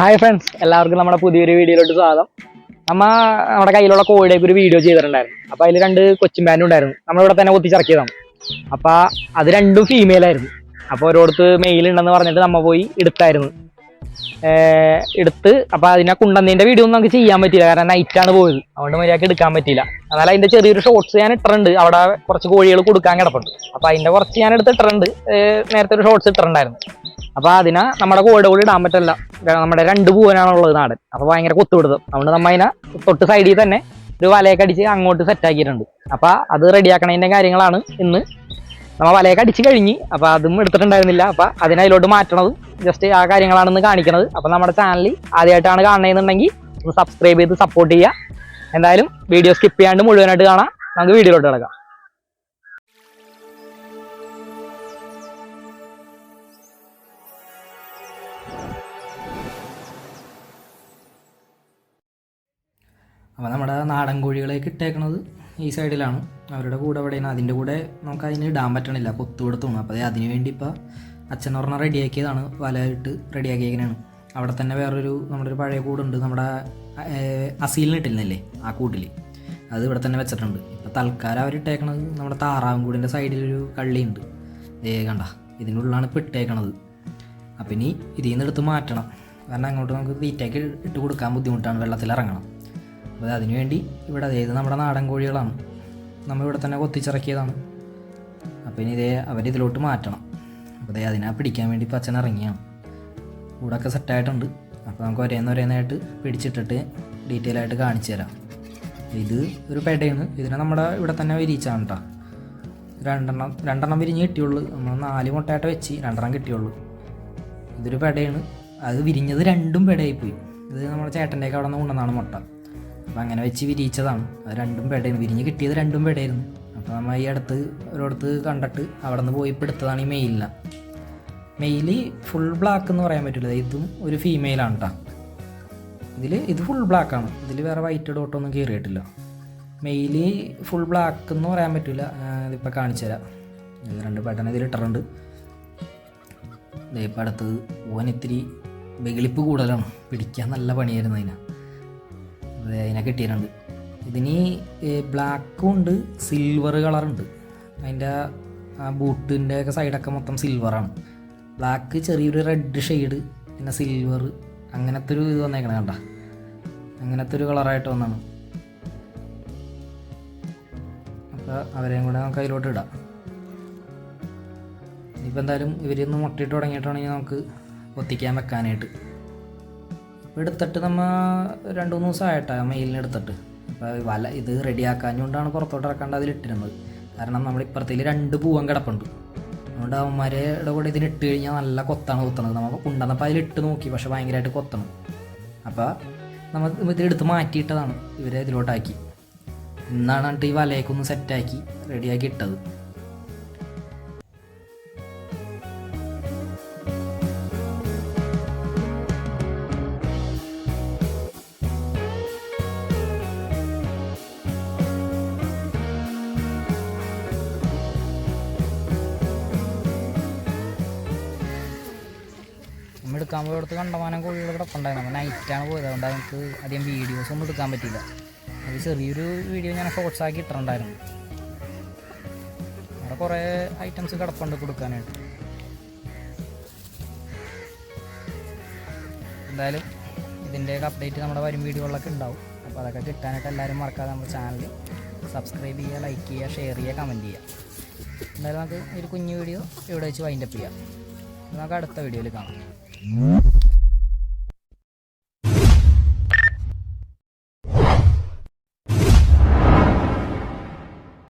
Hi friends എല്ലാവർക്കും നമ്മുടെ പുതിയൊരു വീഡിയോയിലോട്ട് സ്വാഗതം. നമ്മ നമ്മുടെ കയ്യിലുള്ള കോഴിയൊക്കെ ഒരു വീഡിയോ ചെയ്തിട്ടുണ്ടായിരുന്നു. അപ്പോൾ അതിൽ രണ്ട് കൊച്ചിൻ ബാൻഡ് ഉണ്ടായിരുന്നു. നമ്മളിവിടെ തന്നെ ഒത്തിച്ചിറക്കിയതാണ് അപ്പോൾ അത് രണ്ടും ഫീമെയിൽ ആയിരുന്നു. അപ്പൊ ഓരോരുത്ത് മെയിൽ ഉണ്ടെന്ന് പറഞ്ഞിട്ട് നമ്മ പോയി എടുത്തായിരുന്നു. എടുത്ത് അപ്പൊ അതിനെ കുണ്ടന്നതിന്റെ വീഡിയോ ഒന്നും നമുക്ക് ചെയ്യാൻ പറ്റില്ല കാരണം നൈറ്റാണ് പോയത്. അതുകൊണ്ട് മര്യാദയ്ക്ക് എടുക്കാൻ പറ്റില്ല എന്നാൽ അതിന്റെ ചെറിയൊരു ഷോർട്സ് ഞാൻ ഇട്ടിട്ടുണ്ട്. അവിടെ കുറച്ച് കോഴികൾ കൊടുക്കാൻ കിടപ്പുണ്ട്. അപ്പോൾ അതിന്റെ കുറച്ച് ഞാൻ എടുത്ത് എടുത്തിട്ടുണ്ട് നേരത്തെ ഒരു ഷോർട്സ് ഇട്ടിട്ടുണ്ടായിരുന്നു. അപ്പൊ അതിനെ നമ്മുടെ കോഴിയുടെ കൂടി ഇടാൻ പറ്റില്ല. നമ്മുടെ രണ്ട് പൂവനാണുള്ളത് നാടൻ അപ്പൊ ഭയങ്കര കൊത്തുപിടുത്തം അതുകൊണ്ട് നമ്മ അതിനെ തൊട്ട് സൈഡിൽ തന്നെ ഒരു വലയൊക്കെ അടിച്ച് അങ്ങോട്ട് സെറ്റ് ആക്കിയിട്ടുണ്ട്. അപ്പൊ അത് റെഡിയാക്കണതിന്റെ കാര്യങ്ങളാണ് ഇന്ന്. നമ്മ വലയൊക്കെ അടിച്ച് കഴിഞ്ഞ് അപ്പൊ അതും എടുത്തിട്ടുണ്ടായിരുന്നില്ല. അപ്പൊ അതിനെ അതിലോട്ട് മാറ്റണത് ജസ്റ്റ് ആ കാര്യങ്ങളാണ് ഇന്ന് കാണിക്കണത്. അപ്പൊ നമ്മുടെ ചാനൽ ആദ്യമായിട്ടാണ് കാണണമെന്നുണ്ടെങ്കിൽ ഒന്ന് സബ്സ്ക്രൈബ് ചെയ്ത് സപ്പോർട്ട് ചെയ്യുക. എന്തായാലും വീഡിയോ സ്കിപ്പ് ചെയ്യാണ്ട് മുഴുവനായിട്ട് കാണാം. നമുക്ക് വീഡിയോയിലോട്ട് കിടക്കാം. അപ്പോൾ നമ്മുടെ നാടൻ കോഴികളെയൊക്കെ ഇട്ടേക്കണത് ഈ സൈഡിലാണ്. അവരുടെ കൂടെ എവിടെയാണ്? അതിന്റെ കൂടെ നമുക്ക് അതിന് ഇടാൻ പറ്റണില്ല. കൊത്തുകൊടുത്തോണം അപ്പോൾ അത് അതിന് വേണ്ടി ഇപ്പോൾ അച്ഛൻ പറഞ്ഞാൽ റെഡിയാക്കിയതാണ്. വലയിട്ട് റെഡിയാക്കിയേക്കണാണ്. അവിടെ തന്നെ വേറൊരു നമ്മുടെ ഒരു പഴയ കൂടുണ്ട്. നമ്മുടെ അസീലിന് ഇട്ടിരുന്നില്ലേ? ആ കൂട്ടിൽ അത് ഇവിടെ തന്നെ വെച്ചിട്ടുണ്ട്. ഇപ്പോൾ തൽക്കാലം അവരിട്ടേക്കണത് നമ്മുടെ താറാവും കൂടിന്റെ സൈഡിലൊരു കള്ളിയുണ്ട്. ദേ കണ്ട ഇതിന്റെ ഉള്ളിലാണ് ഇപ്പോൾ ഇട്ടേക്കണത്. അപ്പം ഇനി ഇതിൽ നിന്ന് എടുത്ത് മാറ്റണം. കാരണം അങ്ങോട്ട് നമുക്ക് തീറ്റയ്ക്ക് ഇട്ട് കൊടുക്കാൻ ബുദ്ധിമുട്ടാണ്. വെള്ളത്തിൽ ഇറങ്ങണം അപ്പോൾ അതിനുവേണ്ടി ഇവിടെ അതായത് നമ്മുടെ നാടൻ കോഴികളാണ്. നമ്മൾ ഇവിടെ തന്നെ കൊത്തിച്ചിറക്കിയതാണ്. അപ്പോൾ ഇനി ഇതേ അവരിതിലോട്ട് മാറ്റണം. അപ്പോൾ അതേ അതിനെ പിടിക്കാൻ വേണ്ടി ഇപ്പോൾ അച്ഛൻ ഇറങ്ങിയാണ്. കൂടൊക്കെ സെറ്റായിട്ടുണ്ട് അപ്പോൾ നമുക്ക് ഒരേന്ന് ഒരേന്നായിട്ട് പിടിച്ചിട്ടിട്ട് ഡീറ്റെയിൽ ആയിട്ട് കാണിച്ചു തരാം. ഇത് ഒരു പെടയാണ് ഇതിനെ നമ്മുടെ ഇവിടെ തന്നെ വിരിച്ചാണ് കേട്ടോ രണ്ടെണ്ണം രണ്ടെണ്ണം വിരിഞ്ഞ് കിട്ടിയുള്ളൂ. നമ്മൾ നാല് മുട്ടയായിട്ട് വെച്ച് രണ്ടെണ്ണം കിട്ടിയുള്ളൂ. ഇതൊരു പെടയാണ് അത് വിരിഞ്ഞത് രണ്ടും പെടയായിപ്പോയി ഇത് നമ്മുടെ ചേട്ടന്റെയൊക്കെ അവിടെ നിന്ന് കൊണ്ടുവന്നാണ് മുട്ട. അപ്പോൾ അങ്ങനെ വെച്ച് വിരിയിച്ചതാണ്. അത് രണ്ടും പെടയാണ് വിരിഞ്ഞ് കിട്ടിയത് രണ്ടും പെടയായിരുന്നു അപ്പോൾ നമ്മൾ ഈ അടുത്ത് ഒരിടത്ത് കണ്ടിട്ട് അവിടെ നിന്ന് പോയി എടുത്തതാണ് ഈ മെയിലിന് മെയിൽ ഫുൾ ബ്ലാക്ക് എന്ന് പറയാൻ പറ്റില്ല. ഇതും ഒരു ഫീമെയിലാണ് കേട്ടോ ഇതിൽ ഇത് ഫുൾ ബ്ലാക്കാണ് ഇതിൽ വേറെ വൈറ്റ് ഡോട്ടൊന്നും കയറിയിട്ടില്ല മെയിൽ ഫുൾ ബ്ലാക്ക് എന്ന് പറയാൻ പറ്റില്ല. ഇതിപ്പോൾ കാണിച്ചു തരാം. ഇത് രണ്ട് പെട്ടെന്ന് ഇതിൽ ഇട്ടിട്ടുണ്ട്. ഇപ്പം ഓൻ ഇത്തിരി വെകിളിപ്പ് കൂടുതലാണ്. പിടിക്കാൻ നല്ല പണിയായിരുന്നു അതിനെ. അതെ അതിനെ കിട്ടിയിട്ടുണ്ട്. ഇതിന് ബ്ലാക്കും ഉണ്ട് സിൽവർ കളറുണ്ട്. അതിന്റെ ആ ബൂട്ടിന്റെ ഒക്കെ സൈഡൊക്കെ മൊത്തം സിൽവറാണ്. ബ്ലാക്ക് ചെറിയൊരു റെഡ് ഷെയ്ഡ് പിന്നെ സിൽവർ അങ്ങനത്തെ ഒരു ഇത് വന്നേക്കണം കണ്ട. അങ്ങനത്തെ ഒരു കളറായിട്ട് വന്നാണ് അപ്പോൾ അവരെയും കൂടെ നമുക്ക് അതിലോട്ട് ഇടാം. ഇനിയിപ്പോൾ എന്തായാലും ഇവരൊന്ന് മുട്ടയിട്ട് തുടങ്ങിയിട്ടാണെങ്കിൽ നമുക്ക് ഒത്തിക്കാൻ വെക്കാനായിട്ട്. എടുത്തിട്ട് നമ്മൾ രണ്ട് മൂന്ന് ദിവസമായിട്ടാണ് മെയിലിന് എടുത്തിട്ട്. അപ്പോൾ വല ഇത് റെഡിയാക്കാഞ്ഞുകൊണ്ടാണ് പുറത്തോട്ട് ഇറക്കാണ്ട് അതിലിട്ടിരുന്നത്. കാരണം നമ്മുടെ ഇപ്പുറത്തേൽ രണ്ട് പൂവൻ കിടപ്പുണ്ട്. അതുകൊണ്ട് അവന്മാരുടെ കൂടെ ഇതിലിട്ട് കഴിഞ്ഞാൽ നല്ല കൊത്താണ് കൊത്തണത് നമ്മൾ കൊണ്ടുവന്നപ്പോൾ അതിലിട്ട് നോക്കി. പക്ഷെ ഭയങ്കരമായിട്ട് കൊത്തണം. അപ്പോൾ നമ്മൾ ഇതിലെടുത്ത് മാറ്റിയിട്ടതാണ് ഇവരെ ഇതിലോട്ടാക്കി. ഇന്നാണ് എന്നിട്ട് ഈ വലയൊക്കെ ഒന്ന് സെറ്റാക്കി റെഡിയാക്കി ഇട്ടത്. എടുക്കാൻ പോയടുത്ത് കണ്ടമാനം കോഴികൾ കിടപ്പുണ്ടായിരുന്നു. നമ്മൾ നൈറ്റാണ് പോയത്. അതുകൊണ്ട് നമുക്ക് അധികം വീഡിയോസ് ഒന്നും എടുക്കാൻ പറ്റിയില്ല. അത് ചെറിയൊരു വീഡിയോ ഞാൻ ഷോർട്സ് ആക്കി ഇട്ടിട്ടുണ്ടായിരുന്നു. അവിടെ കുറേ ഐറ്റംസ് കിടപ്പുണ്ട് കൊടുക്കാനായിട്ട്. എന്തായാലും ഇതിന്റെയൊക്കെ അപ്ഡേറ്റ് നമ്മുടെ വരും വീഡിയോകളിലൊക്കെ ഉണ്ടാവും. അപ്പോൾ അതൊക്കെ കിട്ടാനായിട്ട് എല്ലാവരും മറക്കാതെ നമ്മുടെ ചാനൽ സബ്സ്ക്രൈബ് ചെയ്യുക ലൈക്ക് ചെയ്യുക ഷെയർ ചെയ്യുക കമന്റ് ചെയ്യുക. എന്തായാലും നമുക്ക് ഒരു കുഞ്ഞു വീഡിയോ ഇവിടെ വെച്ച് വൈൻഡപ്പ് ചെയ്യാം. നമുക്ക് അടുത്ത വീഡിയോയിൽ കാണാം. Mm-hmm.